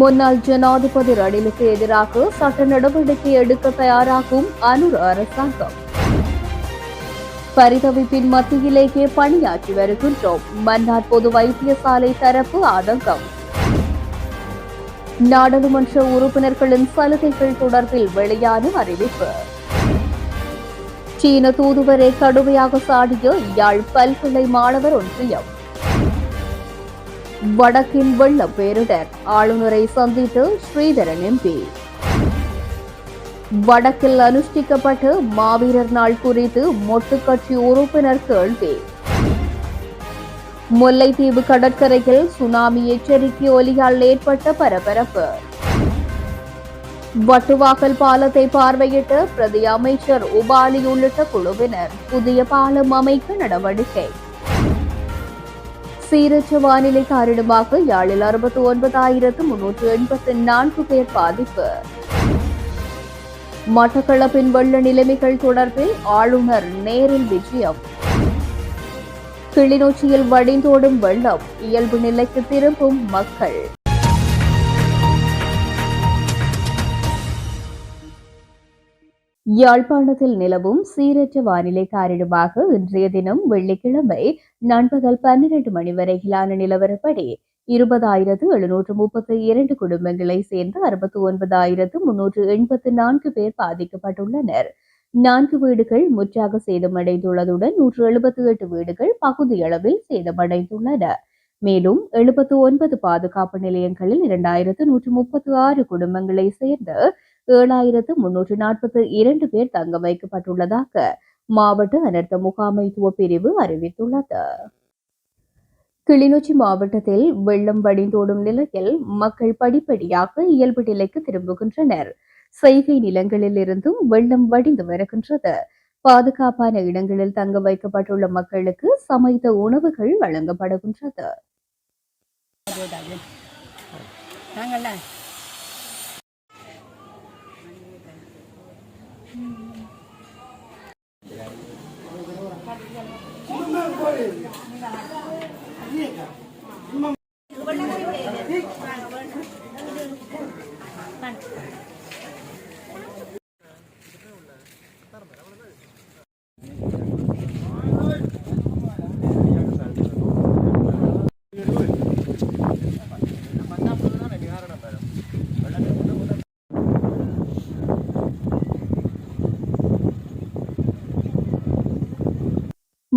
முன்னாள் ஜனாதிபதி ரணிலுக்கு எதிராக சட்ட நடவடிக்கை எடுக்க தயாராகும் அனுர் அரசாங்கம். பரிதவிப்பின் மத்தியிலேயே பணியாற்றி வருகின்றோம். மன்னார் பொது வைத்தியசாலை தரப்பு ஆதங்கம் நாடாளுமன்ற உறுப்பினர்களின் சலுகைகள் தொடர்பில் வெளியான அறிவிப்பு. சீன தூதுவரை கடுமையாக சாடிய யாழ் பல்கலை மாணவர் ஒன்றியம். வடக்கின் வெள்ள பேரிடர். ஆளுநரை சந்தித்து ஸ்ரீதரன் எம்பி. வடக்கில் அனுஷ்டிக்கப்பட்டு மாவீரர் நாள் குறித்து மொட்டுக்கட்சி உறுப்பினர் கேள்வி. முல்லைத்தீவு கடற்கரையில் சுனாமி எச்சரிக்கை ஒலியால் ஏற்பட்ட பரபரப்பு. வட்டுவாக்கல் பாலத்தை பார்வையிட்ட பிரதி அமைச்சர் உபாலி உள்ளிட்ட குழுவினர் புதிய பாலம் அமைக்க நடவடிக்கை. சீரற்ற வானிலை காரணமாக யாழில் அறுபத்தி ஒன்பதாயிரத்து முன்னூற்று எண்பத்தி நான்கு பேர் பாதிப்பு. மட்டக்களப்பின் வெள்ள நிலைமைகள் தொடர்பில் ஆளுநர் நேரில் விஜயம். கிளிநொச்சியில் வடிந்தோடும் வெள்ளம் இயல்பு நிலைக்கு திரும்பும் மக்கள். யாழ்ப்பாணத்தில் நிலவும் சீரற்ற வானிலை காரணமாக இன்றைய தினம் வெள்ளிக்கிழமை நண்பகல் பன்னிரண்டு மணி வரையிலான நிலவரப்படி இருபதாயிரத்து எழுநூற்று முப்பத்தி இரண்டு குடும்பங்களை சேர்ந்து அறுபத்தி ஒன்பதாயிரத்து முன்னூற்று எண்பத்து நான்கு பேர் பாதிக்கப்பட்டுள்ளனர். நான்கு வீடுகள் முற்றாக சேதமடைந்துள்ளதுடன் நூற்று எழுபத்தி எட்டு வீடுகள் பகுதியளவில் சேதமடைந்துள்ளன. மேலும் எழுபத்து ஒன்பது பாதுகாப்பு நிலையங்களில் இரண்டாயிரத்து நூற்று முப்பத்தி ஆறு குடும்பங்களை சேர்ந்து ஏழாயிரத்து முன்னூற்று நாற்பத்தி இரண்டு பேர் தங்க வைக்கப்பட்டுள்ளதாக மாவட்ட அனர்த்த முகாமைத்துவ பிரிவு அறிவித்துள்ளது. கிளிநொச்சி மாவட்டத்தில் வெள்ளம் வடிந்தோடும் நிலையில் மக்கள் படிப்படியாக இயல்பு நிலைக்கு திரும்புகின்றனர். செய்கை நிலங்களில் இருந்தும் வெள்ளம் வடிந்து வருகின்றது. பாதுகாப்பான இடங்களில் தங்க வைக்கப்பட்டுள்ள மக்களுக்கு சமைத்த உணவுகள் வழங்கப்படுகின்றது. Thank you.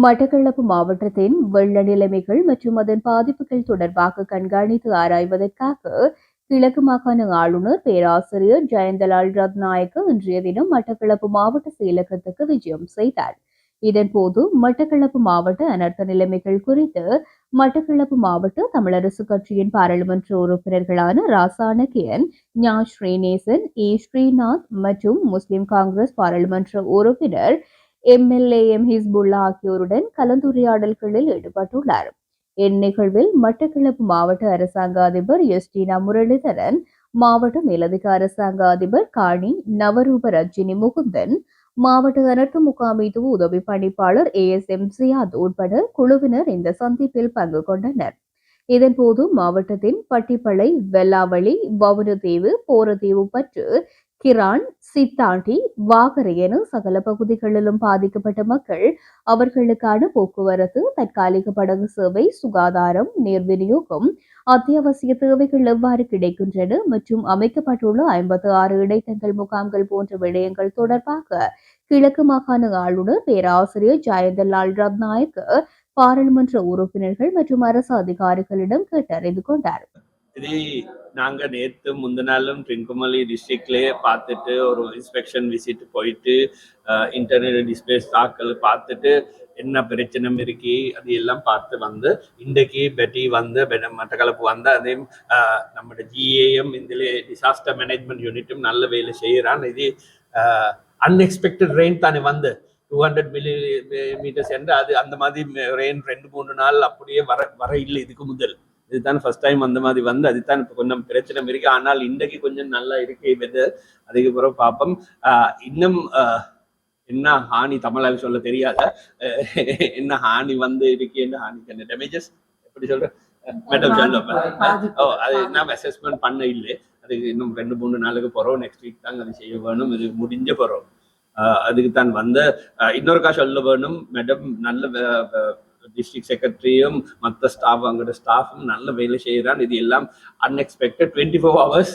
மட்டக்களப்பு மாவட்டத்தின் வெள்ள நிலைமைகள் மற்றும் அதன் பாதிப்புகள் தொடர்பாக கண்காணித்து ஆராய்வதற்காக கிழக்கு மாகாண ஆளுநர் பேராசிரியர் ஜெயந்தலால் ரத்நாயக்க இன்றைய தினம் மட்டக்களப்பு மாவட்ட செயலகத்துக்கு விஜயம் செய்தார். இதன்போது மட்டக்களப்பு மாவட்ட அனர்த்த நிலைமைகள் குறித்து மட்டக்களப்பு மாவட்ட தமிழரசு கட்சியின் பாராளுமன்ற உறுப்பினர்களான ராசானகியன் ஞா ஸ்ரீநேசன் ஏ ஸ்ரீநாத் மற்றும் முஸ்லிம் காங்கிரஸ் பாராளுமன்ற உறுப்பினர் எம்எல்ஏ எம் ஹிஸ்புல்லா ஆகியோருடன் கலந்துரையாடல்களில் ஈடுபட்டுள்ளார். இந்நிகழ்வில் மட்டக்களப்பு மாவட்ட அரசாங்க அதிபர் எஸ்டினா முரளிதரன் மாவட்ட மேலதிக அரசாங்க அதிபர் காணி நவரூப ரஜினி முகுந்தன் மாவட்ட அனர்த்த முகாமைத்துவ உதவி பணிப்பாளர் ஏ எஸ் எம் சியாத் உட்பட குழுவினர் இந்த சந்திப்பில் பங்கு கொண்டனர். இதன்போது மாவட்டத்தின் பட்டிப்பளை வெல்லாவளி வவுனதீவு போரதீவு பற்று கிரான் சித்தாண்டி வாகரை என சகல பகுதிகளிலும் பாதிக்கப்பட்ட மக்கள் அவர்களுக்கான போக்குவரத்து தற்காலிக படகு சேவை சுகாதாரம் நீர் விநியோகம் அத்தியாவசிய தேவைகள் எவ்வாறு கிடைக்கின்றன மற்றும் அமைக்கப்பட்டுள்ள ஐம்பத்தி ஆறு இடைத்தங்கள் முகாம்கள் போன்ற விடயங்கள் தொடர்பாக கிழக்கு மாகாண ஆளுநர் பேராசிரியர் ஜெயந்தலால் ரத்நாயக் பாராளுமன்ற உறுப்பினர்கள் மற்றும் அரசு அதிகாரிகளிடம் கேட்டறிந்து கொண்டார். இது நாங்க நேத்து முந்தினாலும் ட்ரிங்குமலி டிஸ்ட்ரிக்ட்லயே பார்த்துட்டு ஒரு இன்ஸ்பெக்ஷன் விசிட் போயிட்டு இன்டர்நெட் டிஸ்பிளேஸ் தாக்கல் பார்த்துட்டு என்ன பிரச்சனை இருக்கு அது எல்லாம் பார்த்து வந்து இன்றைக்கு பெட்டி வந்து மட்டக்களப்பு வந்து அதே நம்மளோட ஜிஏஎம் இதில் டிசாஸ்டர் மேனேஜ்மெண்ட் யூனிட்டும் நல்ல வேலை செய்கிறான் இது அன்எக்ஸ்பெக்டட் ரெயின் தானே வந்து. டூ ஹண்ட்ரட் மில்லி மீட்டர்ஸ் என்று அது அந்த மாதிரி ரெயின் ரெண்டு மூணு நாள் அப்படியே வர வர இல்லை இதுக்கு முதல். இதுதான் ஃபர்ஸ்ட் டைம் அந்த மாதிரி வந்து அதுதான் இப்போ கொஞ்சம் பிரச்சனை இருக்கு. ஆனால் இன்றைக்கு கொஞ்சம் நல்லா இருக்கு வெதர் அதுக்கப்புறம் பார்ப்போம் இன்னும் என்ன ஹானி தமிழால் சொல்ல தெரியாத என்ன ஹானி வந்து இருக்கு என்ன ஹானிக்கு என்ன டேமேஜஸ் எப்படி சொல்ற? மேடம் பாதிப்பு. ஓ அது நான் அசஸ்மெண்ட் பண்ண இல்லை. அதுக்கு இன்னும் ரெண்டு மூணு நாளுக்கு போறோம். நெக்ஸ்ட் வீக் தாங்க அது செய்ய வேணும். இது முடிஞ்ச போறோம். அதுக்கு தான் வந்த இன்னொருக்கா சொல்ல வேணும். மேடம் நல்ல டிஸ்ட்ரிக்ட் செக்ரட்டரியும் மற்ற ஸ்டாஃப் அங்கோட ஸ்டாஃபும் நல்ல வேலை செய்கிறான் இது எல்லாம் அன்எக்ஸ்பெக்டட் டுவெண்ட்டி ஃபோர் ஹவர்ஸ்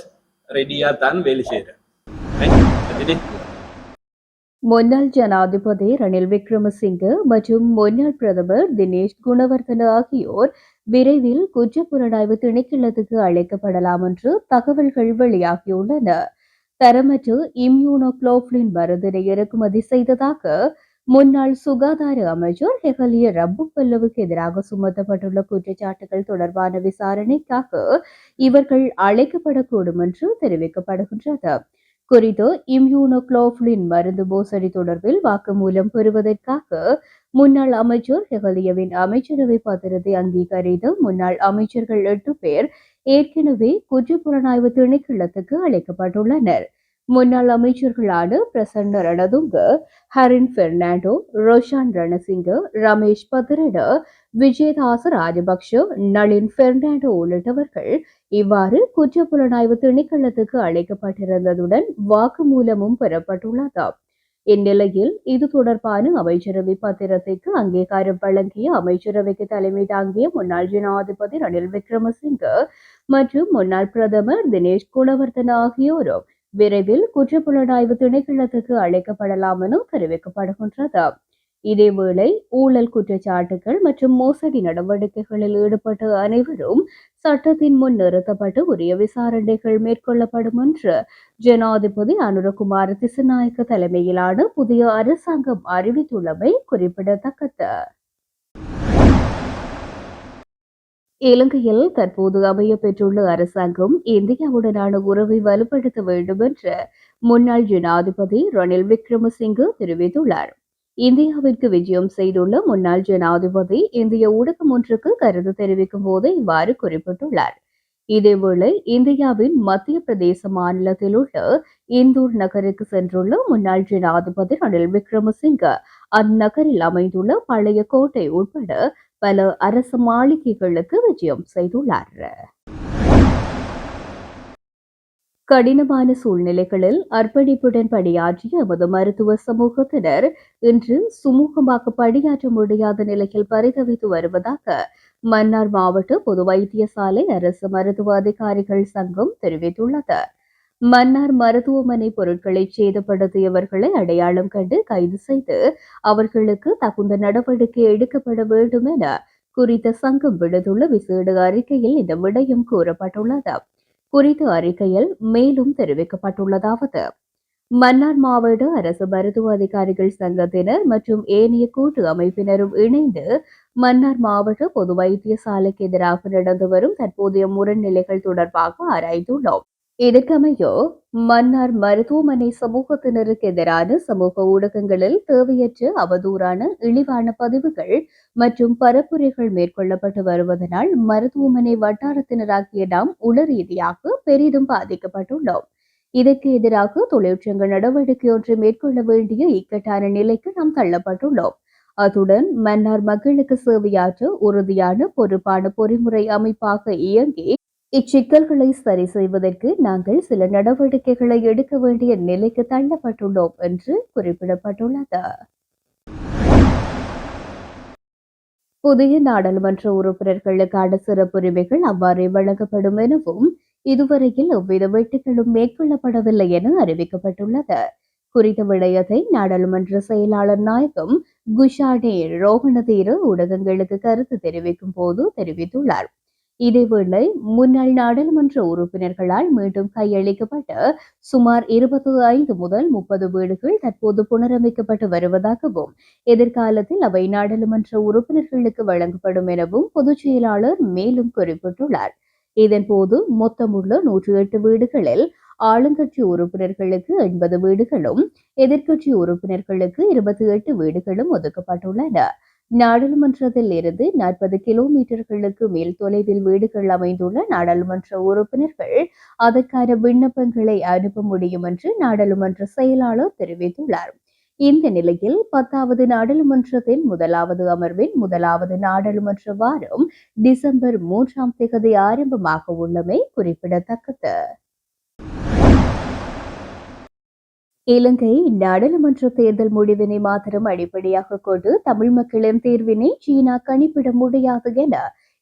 ரெடியாக தான் வேலை செய்கிறேன் முன்னாள் ஜனாதிபதி ரணில் விக்ரமசிங்கே மற்றும் முன்னாள் பிரதமர் தினேஷ் குணவர்தன ஆகியோர் விரைவில் குற்ற புலனாய்வு திணைக்களத்துக்கு அழைக்கப்படலாம் என்று தகவல்கள் வெளியாகியுள்ளன. தரமற்ற இம்யூனோக்ளோப்ளின் மருந்தினை இறக்குமதி செய்ததாக முன்னாள் சுகாதார அமைச்சர் ஹெகலிய ரப்பு பல்லவுக்கு எதிராக சுமத்தப்பட்டுள்ள குற்றச்சாட்டுகள் தொடர்பான விசாரணைக்காக இவர்கள் அழைக்கப்படக்கூடும் என்று தெரிவிக்கப்படுகின்றது. குறித்து இம்யூனோக்ளோஃப்ளின் மருந்து மோசடி தொடர்பில் வாக்குமூலம் பெறுவதற்காக முன்னாள் அமைச்சர் ஹெகலியவின் அமைச்சரவை பத்திரத்தை அங்கீகரித்த முன்னாள் அமைச்சர்கள் எட்டு பேர் ஏற்கனவே குற்றப்புலனாய்வு திணைக்களத்துக்கு அழைக்கப்பட்டுள்ளனர். முன்னாள் அமைச்சர்களான பிரசன்ன ரணதுங்க ஹரின் பெர்னாண்டோ ரோஷான் ரணசிங்க ரமேஷ் பத்திரட விஜயதாச ராஜபக்ஷ நளின் பெர்னாண்டோ உள்ளிட்டவர்கள் இவ்வாறு குற்ற புலனாய்வு திணைக்களத்துக்கு அழைக்கப்பட்டிருந்ததுடன் வாக்குமூலமும் பெறப்பட்டுள்ளது இந்நிலையில் இது தொடர்பான அமைச்சரவை பத்திரத்திற்கு அங்கீகாரம் வழங்கிய அமைச்சரவைக்கு தலைமை தாங்கிய முன்னாள் ஜனாதிபதி ரணில் விக்ரமசிங்க மற்றும் முன்னாள் பிரதமர் தினேஷ் குணவர்தன ஆகியோரும் விரைவில் குற்றப்புலனாய்வு திணைக்களத்துக்கு அழைக்கப்படலாம் என தெரிவிக்கப்படுகின்றது. இதேவேளை ஊழல் குற்றச்சாட்டுகள் மற்றும் மோசடி நடவடிக்கைகளில் ஈடுபட்ட அனைவரும் சட்டத்தின் முன் நிறுத்தப்பட்டு உரிய விசாரணைகள் மேற்கொள்ளப்படும் என்று ஜனாதிபதி அனுரகுமார் திசுநாயக்க தலைமையிலான புதிய அரசாங்கம் அறிவித்துள்ளமை குறிப்பிடத்தக்கது. இலங்கையில் தற்போது அமைய பெற்றுள்ள அரசாங்கம் இந்தியாவுடனான உறவை வலுப்படுத்த வேண்டும் என்று முன்னாள் ஜனாதிபதி ரணில் விக்ரமசிங்கு தெரிவித்துள்ளார். இந்தியாவிற்கு விஜயம் செய்துள்ள முன்னாள் ஜனாதிபதி இந்திய ஊடகம் ஒன்றுக்கு கருத்து தெரிவிக்கும் போது இவ்வாறு குறிப்பிட்டுள்ளார். இதேவேளை இந்தியாவின் மத்திய பிரதேச மாநிலத்தில் உள்ள இந்தூர் நகருக்கு சென்றுள்ள முன்னாள் ஜனாதிபதி ரணில் விக்ரமசிங்க அந்நகரில் அமைந்துள்ள பழைய கோட்டை உட்பட பல அரசு மாளிகைகளுக்கு விஜயம் செய்துள்ளார். கடினமான சூழ்நிலைகளில் அர்ப்பணிப்புடன் பணியாற்றிய எமது மருத்துவ சமூகத்தினர் இன்று சுமூகமாக பணியாற்ற முடியாத நிலையில் பரிதவித்து வருவதாக மன்னார் மாவட்ட பொது வைத்தியசாலை அரசு மருத்துவ அதிகாரிகள் சங்கம் தெரிவித்துள்ளது. மன்னார் மருத்துவமனை பொருட்களை சேதப்படுத்தியவர்களை அடையாளம் கண்டு கைது செய்து அவர்களுக்கு தகுந்த நடவடிக்கை எடுக்கப்பட வேண்டும் என குறித்த சங்கம் விடுத்துள்ள விசேட அறிக்கையில் இந்த விடயம் கூறப்பட்டுள்ளது. குறித்த அறிக்கையில் மேலும் தெரிவிக்கப்பட்டுள்ளதாவது. மன்னார் மாவட்ட அரசு மருத்துவ அதிகாரிகள் சங்கத்தினர் மற்றும் ஏனைய கூட்டு அமைப்பினரும் இணைந்து மன்னார் மாவட்ட பொது வைத்தியசாலைக்கு எதிராக நடந்து வரும் தற்போதைய முரண்நிலைகள் தொடர்பாக ஆராய்ந்துள்ளோம். இதற்கமையோ மன்னார் மருத்துவமனை சமூகத்தினருக்கு எதிரான சமூக ஊடகங்களில் தேவையற்ற அவதூறான இழிவான பதிவுகள் மற்றும் பரப்புரைகள் மேற்கொள்ளப்பட்டு வருவதனால் மருத்துவமனை வட்டாரத்தினராகிய நாம் உள ரீதியாக பெரிதும் பாதிக்கப்பட்டுள்ளோம். இதற்கு எதிராக தொழிற்சங்க நடவடிக்கை ஒன்று மேற்கொள்ள வேண்டிய இக்கட்டான நிலைக்கு நாம் தள்ளப்பட்டுள்ளோம். அத்துடன் மன்னார் மக்களுக்கு சேவையாற்ற உறுதியான பொறுப்பான பொறிமுறை அமைப்பாக இயங்கி இச்சிக்கல்களை சரி செய்வதற்கு நாங்கள் சில நடவடிக்கைகளை எடுக்க வேண்டிய நிலைக்கு தள்ளப்பட்டுள்ளோம் என்று குறிப்பிடப்பட்டுள்ளது. புதிய நாடாளுமன்ற உறுப்பினர்களுக்கான சிறப்புரிமைகள் அவ்வாறே வழங்கப்படும் எனவும் இதுவரையில் எவ்வித வெட்டுகளும் மேற்கொள்ளப்படவில்லை என அறிவிக்கப்பட்டுள்ளது. குறித்த விடயத்தை நாடாளுமன்ற செயலாளர் நாயகம் குஷானே ரோகணதீர ஊடகங்களுக்கு கருத்து தெரிவிக்கும் போது தெரிவித்துள்ளார். இதேவேளை முன்னாள் நாடாளுமன்ற உறுப்பினர்களால் மீண்டும் கையளிக்கப்பட்ட சுமார் இருபத்தி ஐந்து முதல் முப்பது வீடுகள் தற்போது புனரமைக்கப்பட்டு வருவதாகவும் எதிர்காலத்தில் அவை நாடாளுமன்ற உறுப்பினர்களுக்கு வழங்கப்படும் எனவும் பொதுச் செயலாளர் மேலும் குறிப்பிட்டுள்ளார். இதன்போது மொத்தமுள்ள நூற்றி எட்டு வீடுகளில் ஆளுங்கட்சி உறுப்பினர்களுக்கு எண்பது வீடுகளும் எதிர்க்கட்சி உறுப்பினர்களுக்கு இருபத்தி எட்டு வீடுகளும் ஒதுக்கப்பட்டுள்ளன. நாடாளுமன்றத்தில் இருந்து நாற்பது கிலோமீட்டர்களுக்கு மேல் தொலைவில் வீடுகள் அமைந்துள்ள நாடாளுமன்ற உறுப்பினர்கள் அதற்கான விண்ணப்பங்களை அனுப்ப முடியும் என்று நாடாளுமன்ற செயலாளர் தெரிவித்துள்ளார். இந்த நிலையில் பத்தாவது நாடாளுமன்றத்தின் முதலாவது அமர்வின் முதலாவது நாடாளுமன்ற வாரம் டிசம்பர் மூன்றாம் தேதி ஆரம்பமாக உள்ளமை குறிப்பிடத்தக்கது. இலங்கை நாடாளுமன்ற தேர்தல் முடிவினை மாத்திரம் அடிப்படையாக கொண்டு தமிழ் மக்களின் தேர்வினை சீனா கணிப்பிட முடியாது என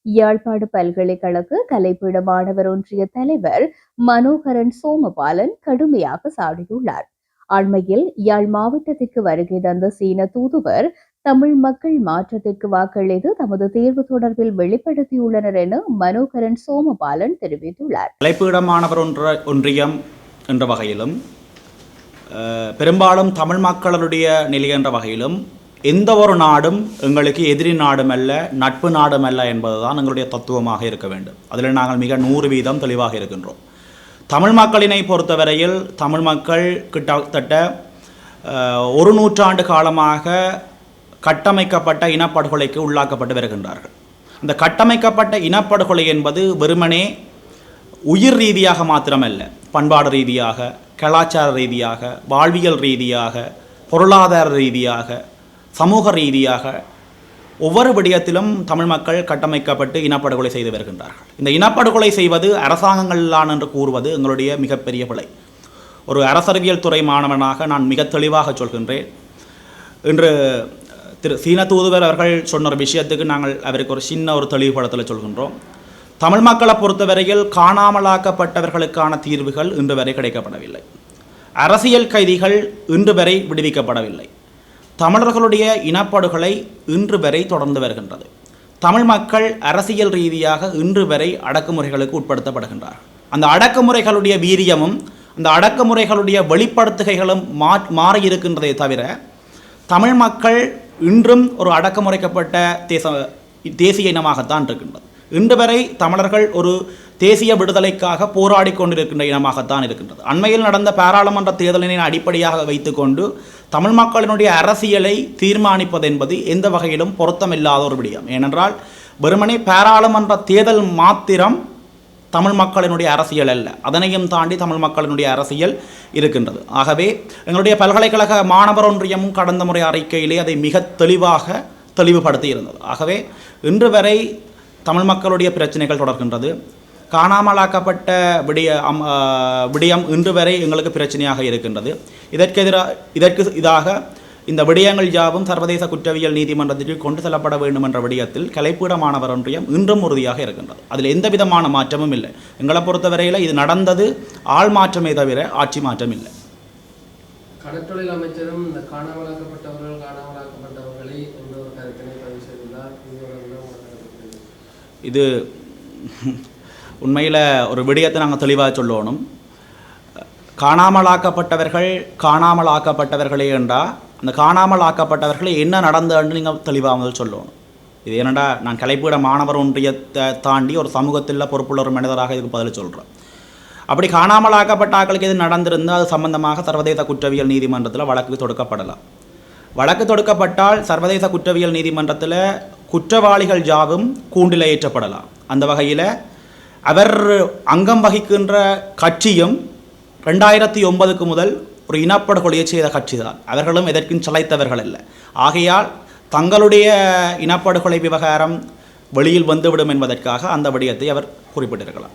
யாழ்ப்பாடு பல்கலைக்கழக கலைப்பீட மாணவர் ஒன்றிய தலைவர் மனோகரன் சோமபாலன் கடுமையாக சாடியுள்ளார். அண்மையில் யாழ் மாவட்டத்திற்கு வருகை தந்த சீன தூதுவர் தமிழ் மக்கள் மாற்றத்திற்கு வாக்களித்து தமது தேர்வு தொடர்பில் வெளிப்படுத்தியுள்ளனர் என மனோகரன் சோமபாலன் தெரிவித்துள்ளார். கலைப்பீட மாணவர் ஒன்ற ஒன்றியம் என்ற வகையிலும் பெரும்பாலும் தமிழ் மக்களுடைய நிலை என்ற வகையிலும் எந்த ஒரு நாடும் எங்களுக்கு எதிரி நாடும் அல்ல நட்பு நாடும் அல்ல என்பதுதான் எங்களுடைய தத்துவமாக இருக்க வேண்டும். அதில் நாங்கள் மிக நூறு வீதம் தெளிவாக இருக்கின்றோம். தமிழ் மக்களினை பொறுத்தவரையில் தமிழ் மக்கள் கிட்டத்தட்ட ஒரு நூற்றாண்டு காலமாக கட்டமைக்கப்பட்ட இனப்படுகொலைக்கு உள்ளாக்கப்பட்டு வருகின்றார்கள். அந்த கட்டமைக்கப்பட்ட இனப்படுகொலை என்பது வெறுமனே உயிர் ரீதியாக மாத்திரமல்ல பண்பாடு ரீதியாக கலாச்சார ரீதியாக வாழ்வியல் ரீதியாக பொருளாதார ரீதியாக சமூக ரீதியாக ஒவ்வொரு விடயத்திலும் தமிழ் மக்கள் கட்டமைக்கப்பட்டு இனப்படுகொலை செய்து வருகின்றார்கள். இந்த இனப்படுகொலை செய்வது அரசாங்கங்கள்தான் என்று கூறுவது எங்களுடைய மிகப்பெரிய பிழை ஒரு அரசறிவியல் துறை மாணவனாக நான் மிக தெளிவாக சொல்கின்றேன். இன்று திரு சீன தூதுவர் அவர்கள் சொன்ன ஒரு விஷயத்துக்கு நாங்கள் அவருக்கு ஒரு சின்ன ஒரு தெளிவுபடத்தில் சொல்கின்றோம். தமிழ் மக்களை பொறுத்தவரையில் காணாமலாக்கப்பட்டவர்களுக்கான தீர்வுகள் இன்று வரை கிடைக்கப்படவில்லை. அரசியல் கைதிகள் இன்று வரை விடுவிக்கப்படவில்லை. தமிழர்களுடைய இனப்படுகொலை இன்று வரை தொடர்ந்து வருகின்றது. தமிழ் மக்கள் அரசியல் ரீதியாக இன்று வரை அடக்குமுறைகளுக்கு உட்படுத்தப்படுகின்றார்கள். அந்த அடக்குமுறைகளுடைய வீரியமும் அந்த அடக்குமுறைகளுடைய வெளிப்படுத்துகைகளும் மா மாறியிருக்கின்றதை தவிர தமிழ் மக்கள் இன்றும் ஒரு அடக்குமுறைக்கப்பட்ட தேச தேசிய இனமாகத்தான் இருக்கின்றது. இன்று வரை தமிழர்கள் ஒரு தேசிய விடுதலைக்காக போராடி கொண்டிருக்கின்ற இனமாகத்தான் இருக்கின்றது. அண்மையில் நடந்த பாராளுமன்ற தேர்தலினை அடிப்படையாக வைத்துக்கொண்டு தமிழ் மக்களினுடைய அரசியலை தீர்மானிப்பது என்பது எந்த வகையிலும் பொருத்தமில்லாத ஒரு விடயம். ஏனென்றால் வெறுமனே பாராளுமன்ற தேர்தல் மாத்திரம் தமிழ் மக்களினுடைய அரசியல் அல்ல. அதனையும் தாண்டி தமிழ் மக்களினுடைய அரசியல் இருக்கின்றது. ஆகவே எங்களுடைய பல்கலைக்கழக மாணவர் ஒன்றியமும் கடந்த முறை அறிக்கையிலே அதை மிக தெளிவாக தெளிவுபடுத்தி இருந்தது ஆகவே இன்று வரை தமிழ் மக்களுடைய பிரச்சனைகள் தொடர்கின்றது. காணாமலாக்கப்பட்ட விடிய அம் ஆ, விடயம் இன்று வரை எங்களுக்கு பிரச்சனையாக இருக்கின்றது. இதற்கு எதிராக இதற்கு இதாக இந்த விடயங்கள் யாவும் சர்வதேச குற்றவியல் நீதிமன்றத்திற்கு கொண்டு செல்லப்பட வேண்டும் என்ற விடயத்தில் கலைப்பீடமானவர் ஒன்றியம் இன்றும் உறுதியாக இருக்கின்றது. அதில் எந்த விதமான மாற்றமும் இல்லை. எங்களை பொறுத்தவரையில் இது நடந்தது ஆள் மாற்றமே தவிர ஆட்சி மாற்றம் இல்லை. கடற்றொழில் அமைச்சரும் இந்த காணாமலாக்கப்பட்டவர்கள் காணாமலாக்கப்பட்ட என்ற ஒரு கருத்தினை பதிவு செய்துள்ளார் இதோட உள்ள உங்கள் கருத்து என்ன? இது உண்மையில் ஒரு விடயத்தை நாங்கள் தெளிவாக சொல்லணும் காணாமலாக்கப்பட்டவர்கள் காணாமலாக்கப்பட்டவர்களே என்றால் அந்த காணாமலாக்கப்பட்டவர்களே என்ன நடந்ததுன்னு நீங்கள் தெளிவாக முதல் சொல்லணும் இது என்னடா நான் கலைப்பீட மாணவர் ஒன்றியத்தை தாண்டி ஒரு சமூகத்தில் பொறுப்புள்ள ஒரு மனிதராக இதுக்கு பதில் சொல்கிறேன் அப்படி காணாமலாக்கப்பட்ட ஆட்களுக்கு எது நடந்திருந்தால் அது சம்பந்தமாக சர்வதேச குற்றவியல் நீதிமன்றத்தில் வழக்கு தொடுக்கப்படலாம். வழக்கு தொடுக்கப்பட்டால் சர்வதேச குற்றவியல் நீதிமன்றத்தில் குற்றவாளிகள் ஜாவும் கூண்டில் ஏற்றப்படலாம். அந்த வகையில் அவர் அங்கம் வகிக்கின்ற கட்சியும் ரெண்டாயிரத்தி ஒன்பதுக்கு முதல் ஒரு இனப்படுகொலையை செய்த கட்சி தான் அவர்களும் எதற்கும் சளைத்தவர்கள் இல்லை ஆகையால் தங்களுடைய இனப்படுகொலை விவகாரம் வெளியில் வந்துவிடும் என்பதற்காக அந்த விடயத்தை அவர் குறிப்பிட்டிருக்கலாம்.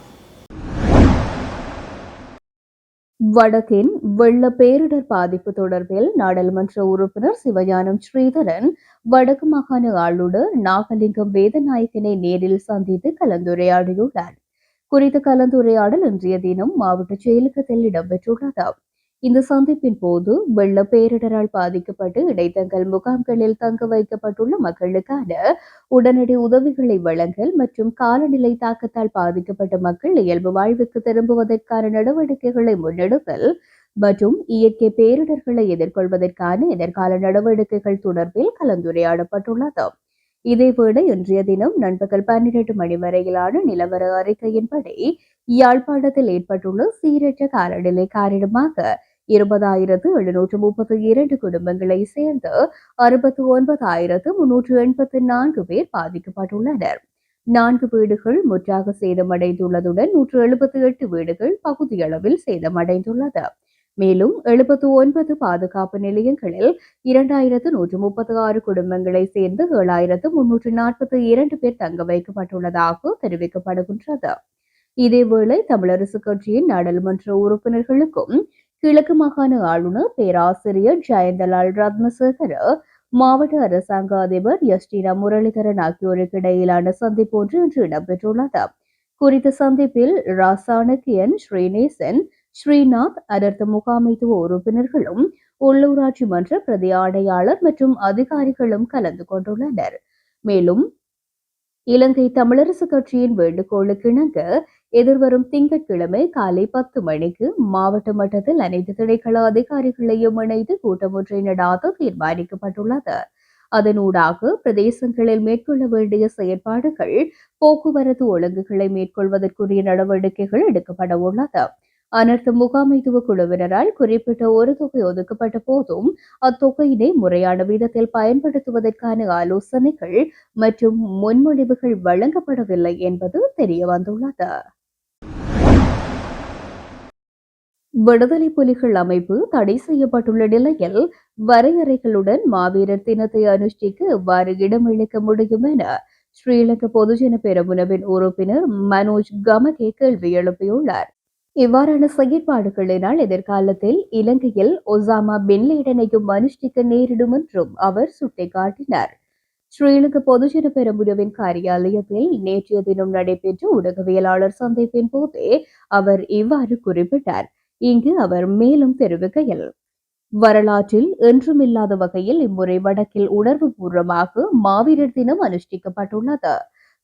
வடக்கின் வெள்ள பேரிடர் பாதிப்பு தொடர்பில் நாடாளுமன்ற உறுப்பினர் சிவஞானம் ஸ்ரீதரன் வடக்கு மாகாண ஆளுநர் நாகலிங்கம் வேதநாயகனை நேரில் சந்தித்து கலந்துரையாடியுள்ளார். குறித்த கலந்துரையாடல் இன்றைய தினம் மாவட்ட செயலகத்தில் இடம்பெற்றுள்ளது இந்த சந்திப்பின் போது வெள்ள பேரிடரால் பாதிக்கப்பட்டு இடைத்தங்கல் முகாம்களில் தங்க வைக்கப்பட்டுள்ள மக்களுக்கான உடனடி உதவிகளை வழங்கல் மற்றும் காலநிலை தாக்கத்தால் பாதிக்கப்பட்ட மக்கள் இயல்பு வாழ்வுக்கு திரும்புவதற்கான நடவடிக்கைகளை முன்னெடுத்தல் மற்றும் இயற்கை பேரிடர்களை எதிர்கொள்வதற்கான எதிர்கால நடவடிக்கைகள் தொடர்பில் கலந்துரையாடப்பட்டுள்ளது. இதேவேளை இன்றைய தினம் நண்பகல் பன்னிரண்டு மணி வரையிலான நிலவர அறிக்கையின்படி யாழ்ப்பாணத்தில் ஏற்பட்டுள்ள சீரற்ற காலநிலை காரணமாக இருபதாயிரத்து எழுநூற்று முப்பத்தி இரண்டு குடும்பங்களை சேர்ந்து அறுபத்தி ஒன்பதாயிரத்து முன்னூற்று எண்பத்தி நான்கு பேர் பாதிக்கப்பட்டுள்ளனர். நான்கு வீடுகள் முற்றாக சேதமடைந்துள்ளதுடன் நூற்று எழுபத்தி எட்டு வீடுகள் பகுதியளவில் சேதமடைந்துள்ளது. மேலும் எழுபத்து ஒன்பது பாதுகாப்பு நிலையங்களில் இரண்டாயிரத்து நூற்று முப்பத்தி ஆறு குடும்பங்களை சேர்ந்து ஏழாயிரத்து முன்னூற்று நாற்பத்தி இரண்டு பேர் தங்க வைக்கப்பட்டுள்ளதாக தெரிவிக்கப்படுகின்றது. இதேவேளை தமிழரசு கட்சியின் நாடாளுமன்ற உறுப்பினர்களுக்கும் கிழக்கு மாகாண ஆளுநர் பேராசிரியர் ஜெயந்தலால் ரத்னசேகர மாவட்ட அரசாங்க அதிபர் எஸ். டி. முரளிதரன் ஆகியோருக்கு இடையிலான சந்திப்பு ஒன்று இன்று இடம்பெற்றுள்ளது. குறித்த சந்திப்பில் ராசாணக்கியன் ஸ்ரீநேசன் ஸ்ரீநாத் அடர்த்த முகாமைத்துவ உறுப்பினர்களும் உள்ளூராட்சி மன்ற பிரதி ஆணையாளர் மற்றும் அதிகாரிகளும் கலந்து கொண்டுள்ளனர். மேலும் இலங்கை தமிழரசு கட்சியின் வேண்டுகோளுக்கிணங்க எதிர்வரும் திங்கட்கிழமை காலை பத்து மணிக்கு மாவட்ட மட்டத்தில் அனைத்து திணைக்கள அதிகாரிகளையும் இணைத்து கூட்டம் ஒன்றை நடாத்த தீர்மானிக்கப்பட்டுள்ளது. அதனூடாக பிரதேசங்களில் மேற்கொள்ள வேண்டிய செயற்பாடுகள் போக்குவரத்து ஒழுங்குகளை மேற்கொள்வதற்குரிய நடவடிக்கைகள் எடுக்கப்பட உள்ளது. அனர்த்த முகாமைத்துவ குழுவினரால் குறிப்பிட்ட ஒரு தொகை ஒதுக்கப்பட்ட போதும் அத்தொகையினை முறையான விதத்தில் பயன்படுத்துவதற்கான ஆலோசனைகள் மற்றும் முன்மொழிவுகள் வழங்கப்படவில்லை என்பது தெரியவந்துள்ளது. விடுதலை புலிகள் அமைப்பு தடை செய்யப்பட்டுள்ள நிலையில் வரையறைகளுடன் மாவீரர் தினத்தை அனுஷ்டிக்க இவ்வாறு இடமளிக்க முடியும் என ஸ்ரீலங்கா பொதுஜன பெரமுனவின் உறுப்பினர் மனோஜ் கமகே கேள்வி எழுப்பியுள்ளார். இவ்வாறான செயற்பாடுகளினால் எதிர்காலத்தில் இலங்கையில் ஒசாமா பின்லேடனையும் அனுஷ்டிக்க நேரிடும் என்றும் அவர் சுட்டிக்காட்டினார். ஸ்ரீலங்கா பொதுஜன பெரமுனவின் காரியாலயத்தில் நேற்றைய தினம் நடைபெற்ற ஊடகவியலாளர் சந்திப்பின் போதே அவர் இவ்வாறு குறிப்பிட்டார். இங்கு அவர் மேலும் தெரிவிக்கையில் வரலாற்றில் என்றுமில்லாத வகையில் இம்முறை வடக்கில் உணர்வு பூர்வமாக மாவீரர் தினம் அனுஷ்டிக்கப்பட்டுள்ளது.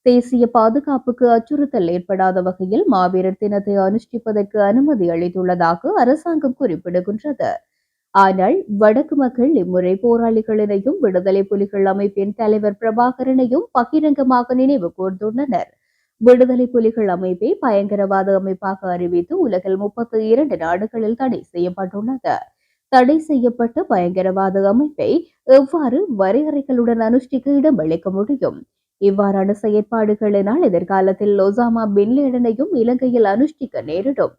தேசிய பாதுகாப்புக்கு அச்சுறுத்தல் ஏற்படாத வகையில் மாவீரர் தினத்தை அனுஷ்டிப்பதற்கு அனுமதி அளித்துள்ளதாக அரசாங்கம் குறிப்பிடுகின்றது. ஆனால் வடக்கு மக்கள் இம்முறை போராளிகளினையும் விடுதலை புலிகள் அமைப்பின் தலைவர் பிரபாகரனையும் பகிரங்கமாக நினைவு கூர்ந்துள்ளனர். விடுதலை புலிகள் அமைப்பை பயங்கரவாத அமைப்பாக அறிவித்து உலகில் முப்பத்தி இரண்டு நாடுகளில் தடை செய்யப்பட்டுள்ளது. தடை செய்யப்பட்ட பயங்கரவாத அமைப்பை எவ்வாறு வரையறைகளுடன் அனுஷ்டிக்க இடமளிக்க முடியும்? இவ்வாறான செயற்பாடுகளினால் எதிர்காலத்தில் ஒசாமா பின்லேடனையும் இலங்கையில் அனுஷ்டிக்க நேரிடும்.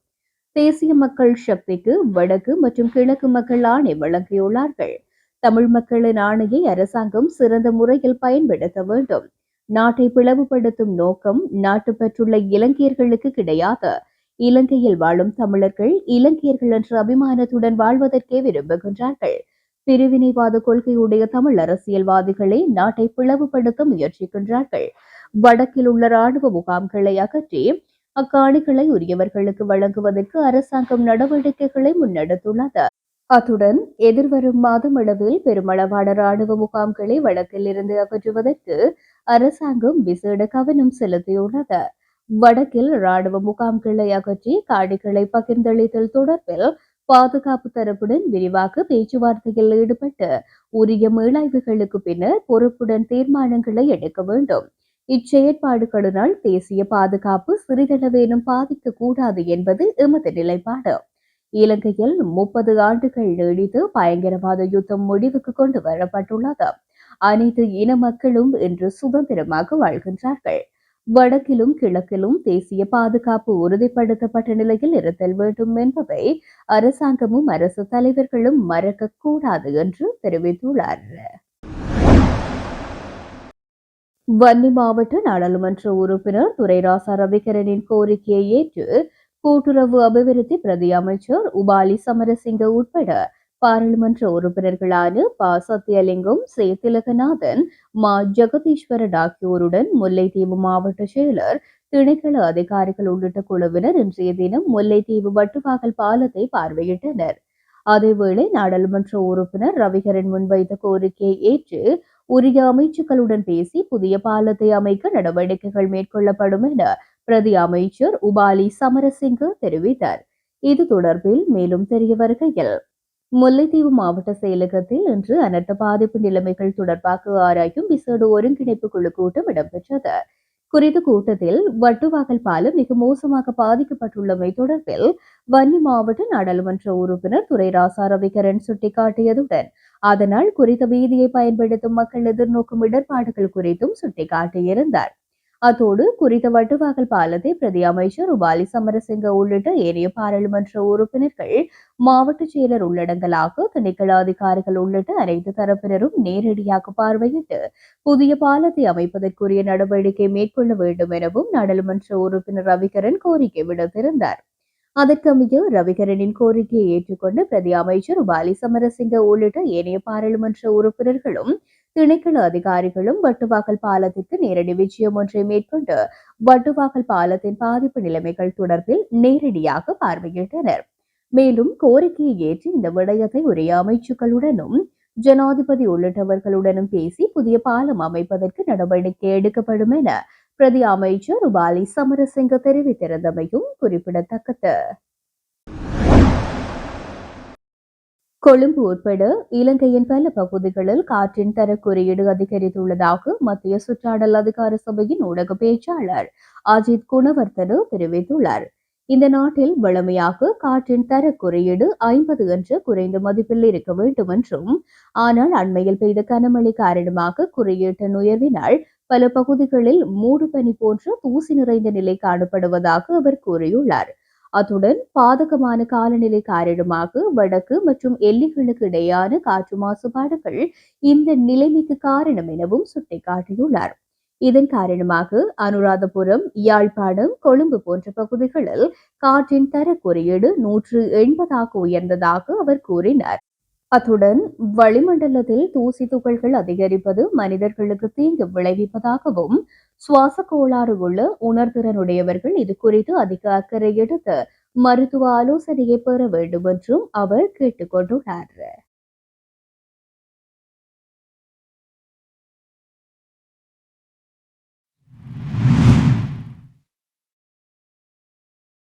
தேசிய மக்கள் சக்திக்கு வடக்கு மற்றும் கிழக்கு மக்கள் ஆணை வழங்கியுள்ளார்கள். தமிழ் மக்களின் ஆணையை அரசாங்கம் சிறந்த முறையில் பயன்படுத்த வேண்டும். நாட்டை பிளவுபடுத்தும் நோக்கம் நாட்டு பெற்றுள்ள இலங்கையர்களுக்கு கிடையாது. இலங்கையில் வாழும் தமிழர்கள் இலங்கையர்கள் என்ற அபிமானத்துடன் வாழ்வதற்கே விரும்புகின்றார்கள். பிரிவினைவாத கொள்கையுடைய தமிழ் அரசியல்வாதிகளை நாட்டை பிளவுபடுத்த முயற்சிக்கின்றார்கள். வடக்கில் உள்ள ராணுவ முகாம்களை அகற்றி அக்காணிகளை உரியவர்களுக்கு வழங்குவதற்கு அரசாங்கம் நடவடிக்கைகளை முன்னெடுத்துள்ளது. அத்துடன் எதிர்வரும் மாதம் அளவில் பெருமளவான ராணுவ முகாம்களை வடக்கில் இருந்து அகற்றுவதற்கு அரசாங்கம் விசேட கவனம் செலுத்தியுள்ளது. வடக்கில் ராணுவ முகாம்களை அகற்றி காடுகளை பகிர்ந்தளித்தல் தொடர்பில் பாதுகாப்பு தரப்புடன் விரிவாக பேச்சுவார்த்தையில் ஈடுபட்டு உரிய மீளாய்வுகளுக்கு பின்னர் பொறுப்புடன் தீர்மானங்களை எடுக்க வேண்டும். இச்செயற்பாடுகளினால் தேசிய பாதுகாப்பு சிறிதளவேனும் பாதிக்க கூடாது என்பது எமது நிலைப்பாடு. இலங்கையில் முப்பது ஆண்டுகள் நீடித்து பயங்கரவாத யுத்தம் முடிவுக்கு கொண்டு வரப்பட்டுள்ளது. அனைத்து இன மக்களும் இன்று சுதந்திரமாக வாழ்கின்றார்கள். வடக்கிலும் கிழக்கிலும் தேசிய பாதுகாப்பு உறுதிப்படுத்தப்பட்ட நிலையில் இருத்தல் வேண்டும் என்பதை அரசாங்கமும் அரசு தலைவர்களும் மறக்க கூடாது என்று தெரிவித்துள்ளார். வன்னி மாவட்ட நாடாளுமன்ற உறுப்பினர் துரைராசா ரவிகரனின் கோரிக்கையை ஏற்று கூட்டுறவு அபிவிருத்தி பிரதி அமைச்சர் உபாலி சமரசிங்க உட்பட பாராளுமன்ற உறுப்பினர்களான ப. சத்யலிங்கம் சேத்திலகநாதன் மா. ஜெகதீஸ்வரன் ஆகியோருடன் முல்லைத்தீவு மாவட்ட செயலர் திணைக்கள அதிகாரிகள் உள்ளிட்ட குழுவினர் இன்றைய தினம் முல்லைத்தீவு வட்டுவாகல் பாலத்தை பார்வையிட்டனர். அதேவேளை நாடாளுமன்ற உறுப்பினர் ரவிகரன் முன்வைத்த கோரிக்கையை ஏற்று உரிய அமைச்சுக்களுடன் பேசி புதிய பாலத்தை அமைக்க நடவடிக்கைகள் மேற்கொள்ளப்படும் என பிரதி அமைச்சர் உபாலி சமரசிங்க தெரிவித்தார். இது தொடர்பில் மேலும் தெரிய வருகையில் முல்லைத்தீவு மாவட்ட செயலகத்தில் இன்று அனர்த்த பாதிப்பு நிலைமைகள் தொடர்பாக ஆராயும் விசேட ஒருங்கிணைப்பு குழு கூட்டம் இடம்பெற்றது. குறித்த கூட்டத்தில் வட்டுவாகல் பாலம் மிக மோசமாக பாதிக்கப்பட்டுள்ளமை தொடர்பில் வன்னி மாவட்ட நாடாளுமன்ற உறுப்பினர் துறை ராசா ரவிகரன் சுட்டிக்காட்டியதுடன் அதனால் குறித்த வீதியை பயன்படுத்தும் மக்கள் எதிர்நோக்கும் இடர்பாடுகள் குறித்தும் சுட்டிக்காட்டியிருந்தார். அத்தோடு குறித்த வட்டுவாகல் பாலத்தை பிரதி அமைச்சர் உபாலி சமரசிங்க உள்ளிட்ட ஏனைய பாராளுமன்ற உறுப்பினர்கள் மாவட்ட செயலர் உள்ளடங்கலாக திணைக்கள அதிகாரிகள் உள்ளிட்ட அனைத்து தரப்பினரும் நேரடியாக பார்வையிட்டு புதிய பாலத்தை அமைப்பதற்குரிய நடவடிக்கை மேற்கொள்ள வேண்டும் எனவும் நாடாளுமன்ற உறுப்பினர் ரவிகரன் கோரிக்கை விடுத்திருந்தார். அதற்கமைய ரவிகரனின் கோரிக்கையை ஏற்றுக்கொண்டு பிரதி அமைச்சர் உபாலி சமரசிங்க உள்ளிட்ட ஏனைய பாராளுமன்ற உறுப்பினர்களும் திணைக்கள அதிகாரிகளும் வட்டுவாக்கல் பாலத்திற்கு நேரடி விஜயம் ஒன்றை மேற்கொண்டு வட்டுவாக்கல் பாலத்தின் பாதிப்பு நிலைமைகள் தொடர்பில் நேரடியாக பார்வையிட்டனர். மேலும் கோரிக்கையை ஏற்று இந்த விடயத்தை உரிய அமைச்சுக்களுடனும் ஜனாதிபதி உள்ளிட்டவர்களுடனும் பேசி புதிய பாலம் அமைப்பதற்கு நடவடிக்கை எடுக்கப்படும் என பிரதி அமைச்சர் உபாலி சமரசிங்க தெரிவித்திருந்தமையும் குறிப்பிடத்தக்கது. கொழும்பு உட்பட இலங்கையின் பல பகுதிகளில் காற்றின் தர குறியீடு அதிகரித்துள்ளதாக மத்திய சுற்றாடல் அதிகார சபையின் ஊடக பேச்சாளர் அஜித் குணவர்த்தனு தெரிவித்துள்ளார். இந்த நாட்டில் வழமையாக காற்றின் தர குறியீடு ஐம்பது என்று குறைந்த மதிப்பில் இருக்க வேண்டும் என்றும் ஆனால் அண்மையில் பெய்த கனமழை காரணமாக குறியீட்டின் உயர்வினால் பல பகுதிகளில் மூடுபனி போன்ற தூசி நிறைந்த நிலை காணப்படுவதாக அவர் கூறியுள்ளார். அத்துடன் பாதகமான காலநிலை காரணமாக வடக்கு மற்றும் எல்லைகளுக்கு இடையான காற்று மாசுபாடுகள் இந்த நிலைமைக்கு காரணம் எனவும் சுட்டிக்காட்டியுள்ளார். இதன் காரணமாக அனுராதபுரம் யாழ்ப்பாணம் கொழும்பு போன்ற பகுதிகளில் காற்றின் தர குறியீடு நூற்று எண்பதாக உயர்ந்ததாக அவர் கூறினார். அத்துடன் வளிமண்டலத்தில் தூசி துகள்கள் அதிகரிப்பது மனிதர்களுக்கு தீங்கு விளைவிப்பதாகவும் சுவாச கோளாறு உள்ள உணர்திறனுடையவர்கள் இது குறித்து அதிக அக்கறை எடுத்து மருத்துவ ஆலோசனையை பெற வேண்டும் என்றும் அவர் கேட்டுக்கொண்டுள்ளார்.